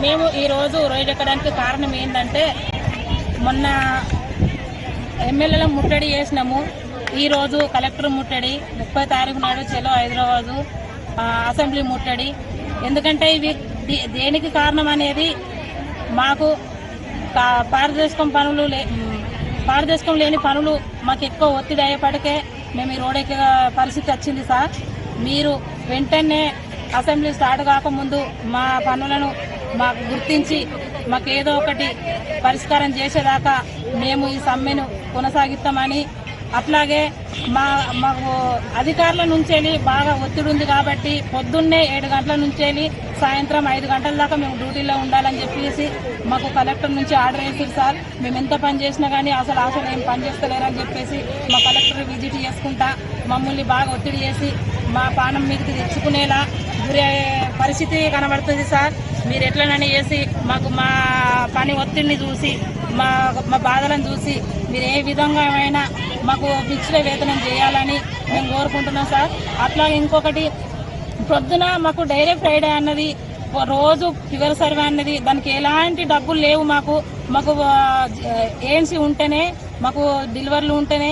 మేము ఈరోజు రైలు ఎక్కడానికి కారణం ఏంటంటే మొన్న ఎమ్మెల్యేల ముట్టడి చేసినాము. ఈరోజు కలెక్టర్ ముట్టడి ముప్పై తారీఖు నాడు చెలో హైదరాబాదు అసెంబ్లీ ముట్టడి. ఎందుకంటే ఇవి దే- దేనికి కారణం అనేది మాకు పారదర్శకం పనులు లే పారదర్శకం లేని పనులు మాకు ఎక్కువ ఒత్తిడి అయ్యేపటికే మేము ఈ రోడ్ ఎక్క పరిస్థితి వచ్చింది సార్. మీరు వెంటనే అసెంబ్లీ స్టార్ట్ కాకముందు మా పనులను మాకు గుర్తించి మాకు ఏదో ఒకటి పరిష్కారం చేసేదాకా మేము ఈ సమ్మెను కొనసాగిస్తామని అట్లాగే మా మాకు అధికారుల నుంచి బాగా ఒత్తిడి ఉంది కాబట్టి పొద్దున్నే ఏడు గంటల నుంచి వెళ్ళి సాయంత్రం ఐదు గంటల దాకా మేము డ్యూటీలో ఉండాలని చెప్పేసి మాకు కలెక్టర్ నుంచి ఆర్డర్ వేసారు సార్. మేము ఎంత పని చేసినా కానీ అసలు అసలు ఏం పని చేస్తలేరని చెప్పేసి మా కలెక్టర్ విజిట్ చేసుకుంటా మమ్మల్ని బాగా ఒత్తిడి చేసి మా పానం మీదకి తెచ్చుకునేలా గురి పరిస్థితి కనబడుతుంది సార్. మీరు ఎట్లనని చేసి మాకు మా పని ఒత్తిడిని చూసి మా మా బాధలను చూసి మీరు ఏ విధంగా అయినా మాకు ఫిక్స్డ్ వేతనం చేయాలని మేము కోరుకుంటున్నాం సార్. అట్లా ఇంకొకటి ప్రొద్దున మాకు డైరెక్ట్ ఫ్రైడే అన్నది రోజు ఫివర్ సర్వే అన్నది దానికి ఎలాంటి డబ్బులు లేవు మాకు. మాకు ఏఎన్సీ ఉంటేనే మాకు డెలివర్లు ఉంటేనే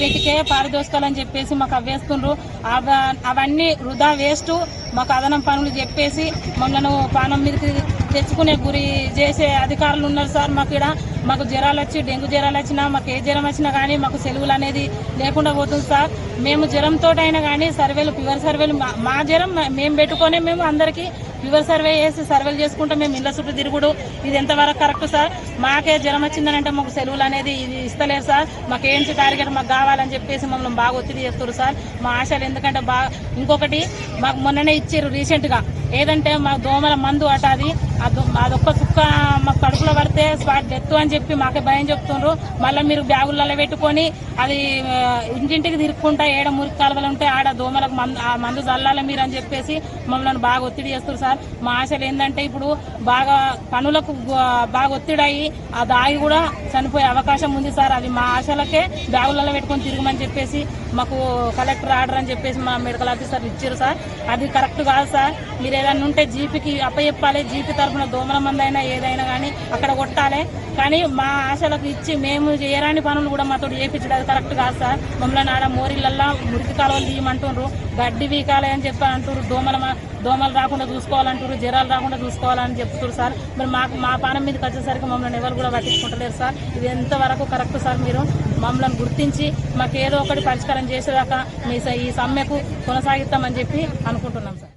వీటికే పారిదోసుకోవాలని చెప్పేసి మాకు అవ్వేస్తుండ్రు. అవ- అవన్నీ వృధా వేస్ట్. మాకు అదనం పనులు చెప్పేసి మమ్మల్ని పానం మీదకి తెచ్చుకునే గురి చేసే అధికారులు ఉన్నారు సార్ మాకు ఇక్కడ మాకు జ్వరాలు వచ్చి డెంగ్యూ జ్వరాలు వచ్చినా మాకు ఏ జ్వరం వచ్చినా కానీ మాకు సెలవులు అనేది లేకుండా పోతుంది సార్. మేము జ్వరంతో అయినా కానీ సర్వేలు ఫీవర్ సర్వేలు మా- జ్వరం మేము పెట్టుకొని మేము అందరికీ ఫీవర్ సర్వే చేసి సర్వేలు చేసుకుంటే మేము ఇళ్ళ చుట్టూ తిరుగుడు. ఇది ఎంతవరకు కరెక్ట్ సార్? మాకే జ్వరం వచ్చిందని అంటే మాకు సెలవులు అనేది ఇది ఇస్తలేరు సార్. మాకు ఏంటి టార్గెట్ మాకు కావాలని చెప్పేసి మమ్మల్ని బాగా ఒత్తిడి చేస్తారు సార్. మా ఆశలు ఎందుకంటే బాగా ఇంకొకటి మాకు మొన్ననే ఇచ్చారు రీసెంట్గా ఏదంటే మా దోమల మందు అట అది. అదొక్క కుక్క మాకు కడుపులో పడితే స్పాట్ డెత్ అని చెప్పి మాకే భయం చెప్తుండ్రు. మళ్ళీ మీరు బ్యాగులలో పెట్టుకొని అది ఇంటింటికి తిరుక్కుంటా ఏడ మురికి కలవలు ఉంటే ఆడ దోమలకు మందు ఆ మందు చల్లాలి మీరు అని చెప్పేసి మమ్మల్ని బాగా ఒత్తిడి చేస్తారు సార్. మా ఆశలు ఏంటంటే ఇప్పుడు బాగా పనులకు బాగా ఒత్తిడి అయ్యి ఆ దాగి కూడా చనిపోయే అవకాశం ఉంది సార్. అది మా ఆశలకే బ్యాగులలో పెట్టుకొని తిరగమని చెప్పేసి మాకు కలెక్టర్ ఆర్డర్ అని చెప్పేసి మా మెడికల్ ఆఫీసర్ ఇచ్చారు సార్. అది కరెక్ట్ కాదు సార్. మీరు ఏదైనా ఉంటే జీపీకి అప్పచెప్పాలి. జీపీ తరఫున దోమల మందైనా ఏదైనా కానీ అక్కడ కొట్టాలి. కానీ మా ఆశలకు ఇచ్చి మేము చేయరాని పనులు కూడా మాతో చేయించడం అది కరెక్ట్ కాదు సార్. మమ్మల్ని ఆడ మోరిళ్ళల్లో మురికి కాలువలు తీయమంటుండ్రు. గడ్డి వీకాలి అని చెప్పి అంటారు దోమల దోమలు రాకుండా చూసుకోవాలంటారు జ్వరాలు రాకుండా చూసుకోవాలని చెప్తున్నారు సార్. మరి మాకు మా పానం మీదకి వచ్చేసరికి మమ్మల్ని ఎవరు కూడా పట్టించుకుంటలేరు సార్. ఇది ఎంతవరకు కరెక్ట్ సార్ మీరు? మమ్మల్ని గుర్తించి మాకు ఏదో ఒకటి పరిష్కారం చేసేదాకా మీ స- ఈ సమ్మెకు కొనసాగిస్తామని చెప్పి అనుకుంటున్నాం సార్.